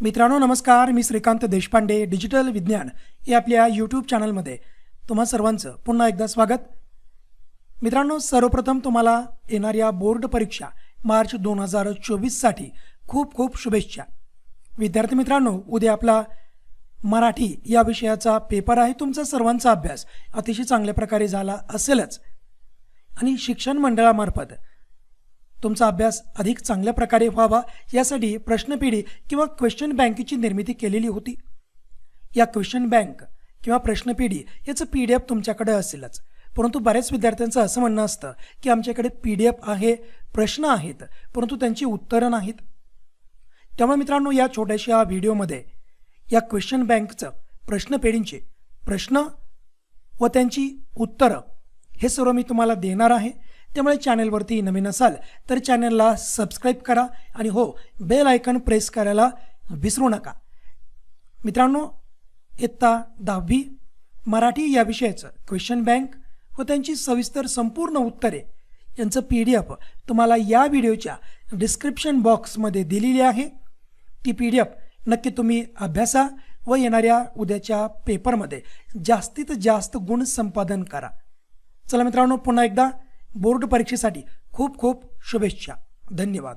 मित्रांनो नमस्कार. मी श्रीकांत देशपांडे डिजिटल विज्ञान या आपल्या यूट्यूब चॅनलमध्ये. तुम्हा सर्वांचं पुन्हा एकदा स्वागत. मित्रांनो सर्वप्रथम तुम्हाला येणाऱ्या बोर्ड परीक्षा मार्च दोन हजार चोवीससाठी खूप खूप शुभेच्छा. विद्यार्थी मित्रांनो उद्या आपला मराठी या विषयाचा पेपर आहे. तुमचा सर्वांचा अभ्यास अतिशय चांगल्या प्रकारे झाला असेलच. आणि शिक्षण मंडळामार्फत तुमचा अभ्यास अधिक चांगल्या प्रकारे व्हावा यासाठी प्रश्नपिढी किंवा क्वेश्चन बँकेची निर्मिती केलेली होती. या क्वेश्चन बँक किंवा प्रश्नपिढी याचं पी डी एफ तुमच्याकडे असेलच. परंतु बऱ्याच विद्यार्थ्यांचं असं म्हणणं असतं की आमच्याकडे पी डी एफ आहे प्रश्न आहेत परंतु त्यांची उत्तरं नाहीत. त्यामुळे मित्रांनो या छोट्याशा व्हिडिओमध्ये या क्वेश्चन बँकचं प्रश्नपेढींचे प्रश्न व त्यांची उत्तरं हे सर्व मी तुम्हाला देणार आहे. त्यामुळे चॅनलवरती नवीन असाल तर चॅनलला सबस्क्राईब करा आणि हो बेल आयकन प्रेस करायला विसरू नका. मित्रांनो इयत्ता दहावी मराठी या विषयाचं क्वेश्चन बँक व त्यांची सविस्तर संपूर्ण उत्तरे यांचं पी डी एफ तुम्हाला या व्हिडिओच्या डिस्क्रिप्शन बॉक्समध्ये दिलेली आहे. ती पी डी एफ नक्की तुम्ही अभ्यासा व येणाऱ्या उद्याच्या पेपरमध्ये जास्तीत जास्त गुण संपादन करा. चला मित्रांनो पुन्हा एकदा बोर्ड परीक्षेसाठी खूप खूप शुभेच्छा. धन्यवाद.